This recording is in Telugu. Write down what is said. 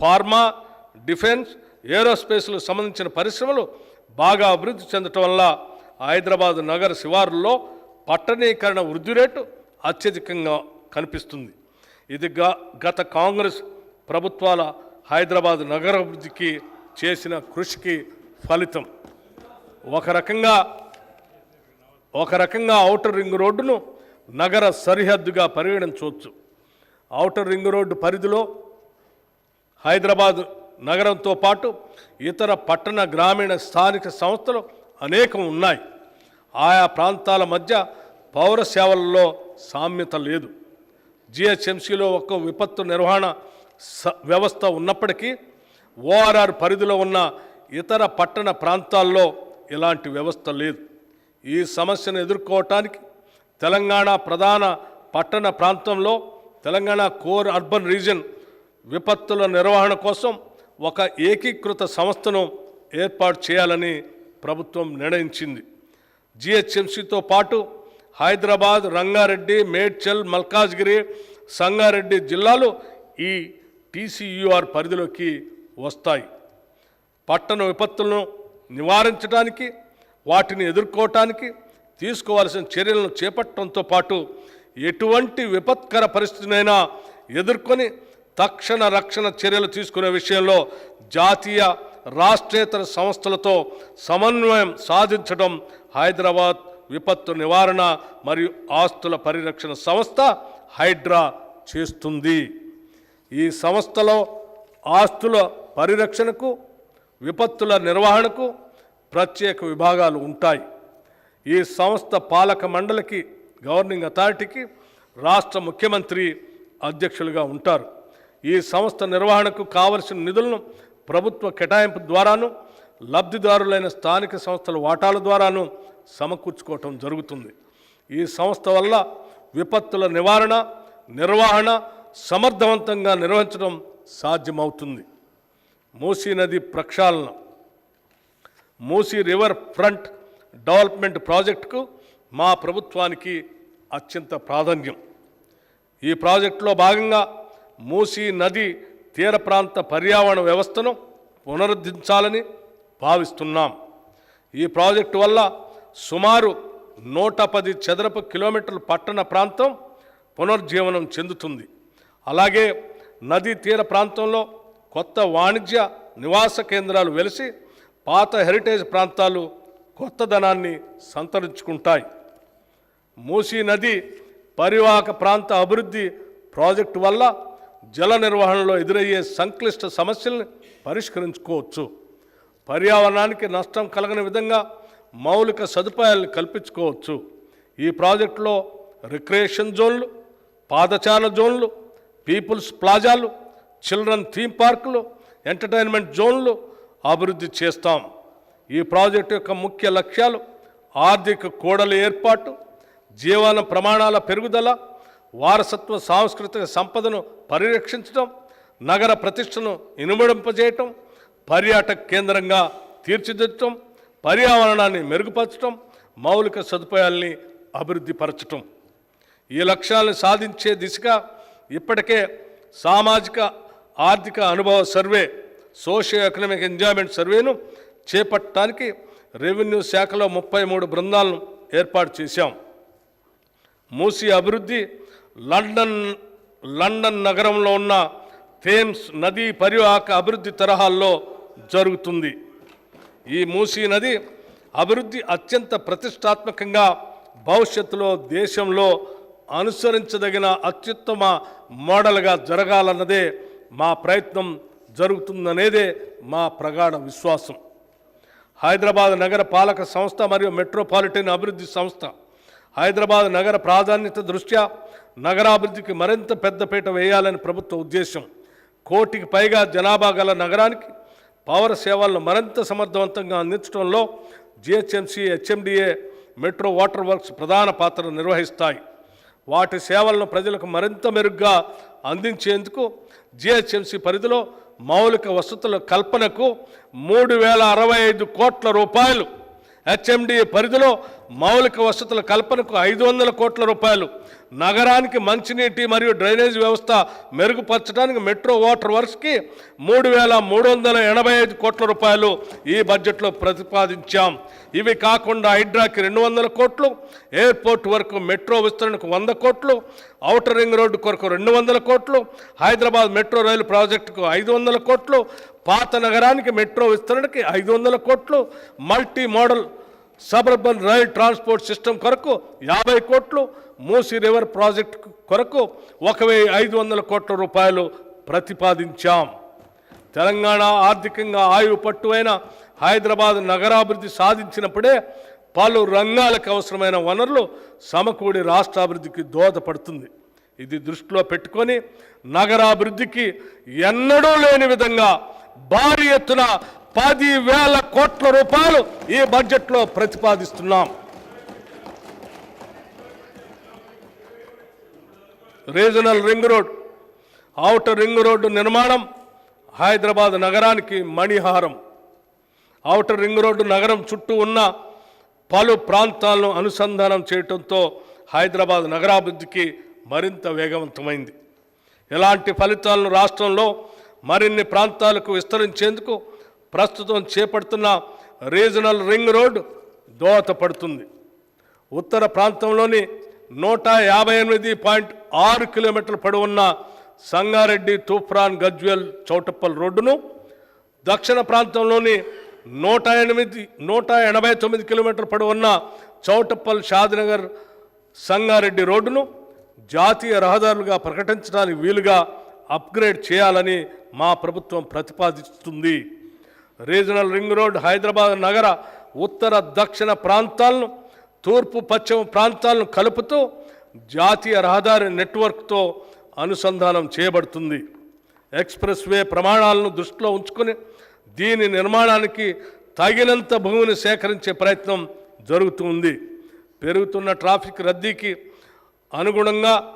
ఫార్మా డిఫెన్స్ ఏరోస్పేస్లకు సంబంధించిన పరిశ్రమలు బాగా అభివృద్ధి చెందటం వల్ల హైదరాబాద్ నగర శివారుల్లో పట్టణీకరణ వృద్ధి రేటు అత్యధికంగా కనిపిస్తుంది. ఇది గత కాంగ్రెస్ ప్రభుత్వాల హైదరాబాద్ నగరాభివృద్ధికి చేసిన కృషికి ఫలితం. ఒక రకంగా ఒక రకంగా ఔటర్ రింగ్ రోడ్డును నగర సరిహద్దుగా పరిగణించవచ్చు. ఔటర్ రింగ్ రోడ్డు పరిధిలో హైదరాబాద్ నగరంతో పాటు ఇతర పట్టణ గ్రామీణ స్థానిక సంస్థలు అనేకం ఉన్నాయి. ఆయా ప్రాంతాల మధ్య పౌర సేవలలో సామ్యత లేదు. జిహెచ్ఎంసీలో ఒక విపత్తు నిర్వహణ స- వ్యవస్థ ఉన్నప్పటికీ ఓఆర్ఆర్ పరిధిలో ఉన్న ఇతర పట్టణ ప్రాంతాల్లో ఇలాంటి వ్యవస్థ లేదు. ఈ సమస్యను ఎదుర్కోవటానికి తెలంగాణ ప్రధాన పట్టణ ప్రాంతంలో తెలంగాణ కోర్ అర్బన్ రీజన్ విపత్తుల నిర్వహణ కోసం ఒక ఏకీకృత సంస్థను ఏర్పాటు చేయాలని ప్రభుత్వం నిర్ణయించింది. జిహెచ్ఎంసీతో పాటు హైదరాబాద్ రంగారెడ్డి మేడ్చల్ మల్కాజ్గిరి సంగారెడ్డి జిల్లాలు ఈ టీసీయూఆర్ పరిధిలోకి వస్తాయి. పట్టణ విపత్తులను నివారించడానికి వాటిని ఎదుర్కోవటానికి తీసుకోవాల్సిన చర్యలను చేపట్టడంతో పాటు ఎటువంటి విపత్కర పరిస్థితినైనా ఎదుర్కొని తక్షణ రక్షణ చర్యలు తీసుకునే విషయంలో జాతీయ రాష్ట్రేతర సంస్థలతో సమన్వయం సాధించడం హైదరాబాద్ విపత్తు నివారణ మరియు ఆస్తుల పరిరక్షణ సంస్థ హైడ్రా చేస్తుంది. ఈ సంస్థలో ఆస్తుల పరిరక్షణకు విపత్తుల నిర్వహణకు ప్రత్యేక విభాగాలు ఉంటాయి. ఈ సంస్థ పాలక మండలికి గవర్నింగ్ అథారిటీకి రాష్ట్ర ముఖ్యమంత్రి అధ్యక్షులుగా ఉంటారు. ఈ సంస్థ నిర్వహణకు కావలసిన నిధులను ప్రభుత్వ కేటాయింపు ద్వారాను లబ్ధిదారులైన స్థానిక సంస్థల వాటాల ద్వారాను సమకూర్చుకోవటం జరుగుతుంది. ఈ సంస్థ వల్ల విపత్తుల నివారణ నిర్వహణ సమర్థవంతంగా నిర్వహించడం సాధ్యమవుతుంది. మూసీ నది ప్రక్షాళన. మూసీ రివర్ ఫ్రంట్ డెవలప్మెంట్ ప్రాజెక్టుకు మా ప్రభుత్వానికి అత్యంత ప్రాధాన్యం. ఈ ప్రాజెక్టులో భాగంగా మూసీ నది తీర ప్రాంత పర్యావరణ వ్యవస్థను పునరుద్ధరించాలని భావిస్తున్నాం. ఈ ప్రాజెక్టు వల్ల సుమారు నూట పది చదరపు కిలోమీటర్ల పట్టణ ప్రాంతం పునర్జీవనం చెందుతుంది. అలాగే నదీ తీర ప్రాంతంలో కొత్త వాణిజ్య నివాస కేంద్రాలు వెలిసి పాత హెరిటేజ్ ప్రాంతాలు కొత్త ధనాన్ని సంతరించుకుంటాయి. మూసీ నది పరివాహక ప్రాంత అభివృద్ధి ప్రాజెక్టు వల్ల జల నిర్వహణలో ఎదురయ్యే సంక్లిష్ట సమస్యల్ని పరిష్కరించుకోవచ్చు. పర్యావరణానికి నష్టం కలగని విధంగా మౌలిక సదుపాయాలను కల్పించుకోవచ్చు. ఈ ప్రాజెక్టులో రిక్రియేషన్ జోన్లు పాదచార జోన్లు పీపుల్స్ ప్లాజాలు చిల్డ్రన్ థీమ్ పార్కులు ఎంటర్టైన్మెంట్ జోన్లు అభివృద్ధి చేస్తాం. ఈ ప్రాజెక్టు యొక్క ముఖ్య లక్ష్యాలు ఆర్థిక కూడలి ఏర్పాటు జీవన ప్రమాణాల పెరుగుదల వారసత్వ సాంస్కృతిక సంపదను పరిరక్షించడం నగర ప్రతిష్టను ఇనుమడింపజేయటం పర్యాటక కేంద్రంగా తీర్చిదిద్దటం పర్యావరణాన్ని మెరుగుపరచడం మౌలిక సదుపాయాల్ని అభివృద్ధి పరచటం ఈ లక్ష్యాలను సాధించే దిశగా ఇప్పటికే సామాజిక ఆర్థిక అనుభవ సర్వే సోషియో ఎకనామిక్ ఎంజాయ్మెంట్ సర్వేను చేపట్టడానికి రెవెన్యూ శాఖలో ముప్పై మూడు బృందాలను ఏర్పాటు చేశాం. మూసీ అభివృద్ధి లండన్ లండన్ నగరంలో ఉన్న థేమ్స్ నదీ పరివాహక అభివృద్ధి తరహాల్లో జరుగుతుంది. ఈ మూసీ నది అభివృద్ధి అత్యంత ప్రతిష్టాత్మకంగా భవిష్యత్తులో దేశంలో అనుసరించదగిన అత్యుత్తమ మోడల్గా జరగాలన్నదే మా ప్రయత్నం జరుగుతుందనేదే మా ప్రగాఢ విశ్వాసం. హైదరాబాద్ నగర పాలక సంస్థ మరియు మెట్రోపాలిటన్ అభివృద్ధి సంస్థ. హైదరాబాద్ నగర ప్రాధాన్యత దృష్ట్యా నగరాభివృద్ధికి మరింత పెద్దపీట వేయాలని ప్రభుత్వ ఉద్దేశం. కోటికి పైగా జనాభా గల నగరానికి పౌర సేవలను మరింత సమర్థవంతంగా అందించడంలో GHMC HMDA metro water works ప్రధాన పాత్ర నిర్వహిస్తాయి. వాటి సేవలను ప్రజలకు మరింత మెరుగ్గా అందించేందుకు జిహెచ్ఎంసీ పరిధిలో మౌలిక వసతుల కల్పనకు మూడు వేల అరవై ఐదు కోట్ల రూపాయలు హెచ్ఎండి పరిధిలో మౌలిక వసతుల కల్పనకు ఐదు వందల కోట్ల రూపాయలు. నగరానికి మంచినీటి మరియు డ్రైనేజ్ వ్యవస్థ మెరుగుపరచడానికి మెట్రో వాటర్ వర్క్స్కి మూడు వేల మూడు వందల ఎనభై ఐదు కోట్ల రూపాయలు ఈ బడ్జెట్లో ప్రతిపాదించాం. ఇవి కాకుండా హైడ్రాకి రెండు వందల కోట్లు ఎయిర్పోర్ట్ వరకు మెట్రో విస్తరణకు వంద కోట్లు ఔటర్ రింగ్ రోడ్డు కొరకు రెండు వందల కోట్లు హైదరాబాద్ మెట్రో రైలు ప్రాజెక్టుకు ఐదు వందల కోట్లు పాత నగరానికి మెట్రో విస్తరణకి ఐదు వందల కోట్లు multi modal suburban rail transport system కొరకు యాభై కోట్లు మూసీ రివర్ ప్రాజెక్ట్ కొరకు ఒక వెయ్యి ఐదు వందల కోట్ల రూపాయలు ప్రతిపాదించాం. తెలంగాణ ఆర్థికంగా ఆయువు పట్టువైన హైదరాబాద్ నగరాభివృద్ధి సాధించినప్పుడే పలు రంగాలకు అవసరమైన వనరులు సమకూడి రాష్ట్రాభివృద్ధికి దోహదపడుతుంది. ఇది దృష్టిలో పెట్టుకొని నగరాభివృద్ధికి ఎన్నడూ లేని విధంగా భారీ ఎత్తున పది వేల కోట్ల రూపాయలు ఈ బడ్జెట్లో ప్రతిపాదిస్తున్నాం. Regional ring road outer ring road నిర్మాణం హైదరాబాద్ నగరానికి మణిహారం. ఔటర్ రింగ్ రోడ్డు నగరం చుట్టూ ఉన్న పలు ప్రాంతాలను అనుసంధానం చేయటంతో హైదరాబాద్ నగరాభివృద్ధికి మరింత వేగవంతమైంది. ఇలాంటి ఫలితాలను రాష్ట్రంలో మరిన్ని ప్రాంతాలకు విస్తరించేందుకు ప్రస్తుతం చేపడుతున్న రీజనల్ రింగ్ రోడ్ దోహదపడుతుంది. ఉత్తర ప్రాంతంలోని నూట యాభై ఎనిమిది పాయింట్ ఆరు కిలోమీటర్ల పొడవున్న సంగారెడ్డి తూఫ్రాన్ గజ్వెల్ చౌటప్పల్ రోడ్డును దక్షిణ ప్రాంతంలోని నూట ఎనిమిది నూట ఎనభై తొమ్మిది కిలోమీటర్ల పొడవున్న చౌటప్పల్ షాద్నగర్ సంగారెడ్డి రోడ్డును జాతీయ రహదారులుగా ప్రకటించడానికి వీలుగా అప్గ్రేడ్ చేయాలని మా ప్రభుత్వం ప్రతిపాదిస్తుంది. రీజనల్ రింగ్ రోడ్ హైదరాబాద్ నగర ఉత్తర దక్షిణ ప్రాంతాలను తూర్పు పశ్చిమ ప్రాంతాలను కలుపుతూ జాతీయ రహదారి నెట్వర్క్తో అనుసంధానం చేయబడుతుంది. ఎక్స్ప్రెస్ వే ప్రమాణాలను దృష్టిలో ఉంచుకొని దీని నిర్మాణానికి తగినంత భూమిని సేకరించే ప్రయత్నం జరుగుతుంది పెరుగుతున్న ట్రాఫిక్ రద్దీకి అనుగుణంగా